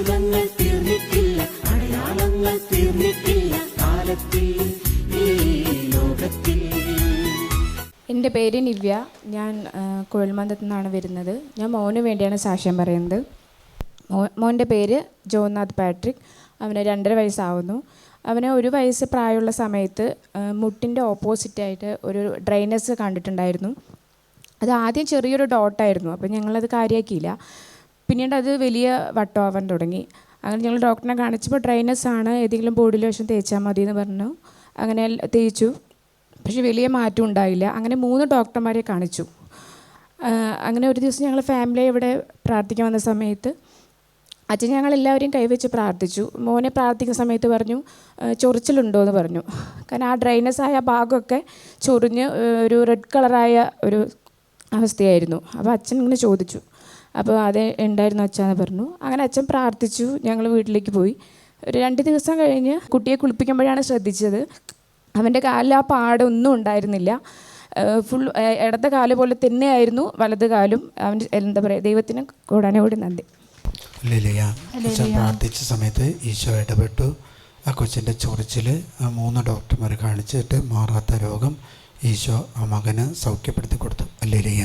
അത്ഭുതങ്ങൾ തീർന്നിട്ടില്ല അടയാളങ്ങൾ തീർന്നിട്ടില്ല കാലത്തിൽ എന്റെ പേര് നിവ്യ. ഞാൻ കുഴൽമന്ദത്തു നിന്നാണ് വരുന്നത്. ഞാൻ മോന് വേണ്ടിയാണ് സാക്ഷ്യം പറയുന്നത്. മോ മോന്റെ പേര് ജോനാഥ് പാട്രിക്. അവന് രണ്ടര വയസ്സാവുന്നു. അവന് ഒരു വയസ്സ് പ്രായമുള്ള സമയത്ത് മുട്ടിന്റെ ഓപ്പോസിറ്റായിട്ട് ഒരു ഡ്രൈനസ് കണ്ടിട്ടുണ്ടായിരുന്നു. അത് ആദ്യം ചെറിയൊരു ഡോട്ടായിരുന്നു. അപ്പോൾ ഞങ്ങളത് കാര്യമാക്കിയില്ല പിന്നീട് അത് വലിയ വട്ടമാവാൻ തുടങ്ങി. അങ്ങനെ ഞങ്ങൾ ഡോക്ടറിനെ കാണിച്ചപ്പോൾ ഡ്രൈനസ് ആണ് ഏതെങ്കിലും ബോഡി ലോഷൻ തേച്ചാൽ മതി എന്ന് പറഞ്ഞു. അങ്ങനെ തേച്ചു. പക്ഷേ വലിയ മാറ്റം ഉണ്ടായില്ല. അങ്ങനെ മൂന്ന് ഡോക്ടർമാരെ കാണിച്ചു. അങ്ങനെ ഒരു ദിവസം ഞങ്ങൾ ഫാമിലി ഇവിടെ പ്രാർത്ഥിക്കാൻ വന്ന സമയത്ത് അച്ഛൻ ഞങ്ങൾ എല്ലാവരെയും കൈവച്ച് പ്രാർത്ഥിച്ചു. മോനെ പ്രാർത്ഥിക്കുന്ന സമയത്ത് പറഞ്ഞു "ആ, ചൊറിച്ചിലുണ്ടോ എന്ന് പറഞ്ഞു. കാരണം ആ ഡ്രൈനസ് ആയ ഭാഗമൊക്കെ ചൊറിഞ്ഞ് ഒരു റെഡ് കളറായ ഒരു അവസ്ഥയായിരുന്നു. അപ്പോൾ അച്ഛൻ ഇങ്ങനെ ചോദിച്ചു. അപ്പോൾ അത് ഉണ്ടായിരുന്നു അച്ഛാന്ന് പറഞ്ഞു. അങ്ങനെ അച്ഛൻ പ്രാർത്ഥിച്ചു ഞങ്ങൾ വീട്ടിലേക്ക് പോയി. ഒരു രണ്ട് ദിവസം കഴിഞ്ഞ് കുട്ടിയെ കുളിപ്പിക്കുമ്പോഴാണ് ശ്രദ്ധിച്ചത്. അവന്റെ കാലിൽ ആ പാടൊന്നും ഉണ്ടായിരുന്നില്ല. ഫുൾ ഇടത്തെ കാൽ പോലെ തന്നെയായിരുന്നു വലത് കാലും. അവൻ എന്താ പറയുക ദൈവത്തിന് കൂടാനോട് കൂടി നന്ദി പ്രാർത്ഥിച്ച സമയത്ത് ഈശോ ഇടപെട്ടു. ആ കൊച്ചിന്റെ ചൊറിച്ചിൽ മൂന്ന് ഡോക്ടർമാർ കാണിച്ചിട്ട് മാറാത്ത രോഗം ഈശോ ആ മകന് സൗഖ്യപ്പെടുത്തി കൊടുത്തു. ലിലിയ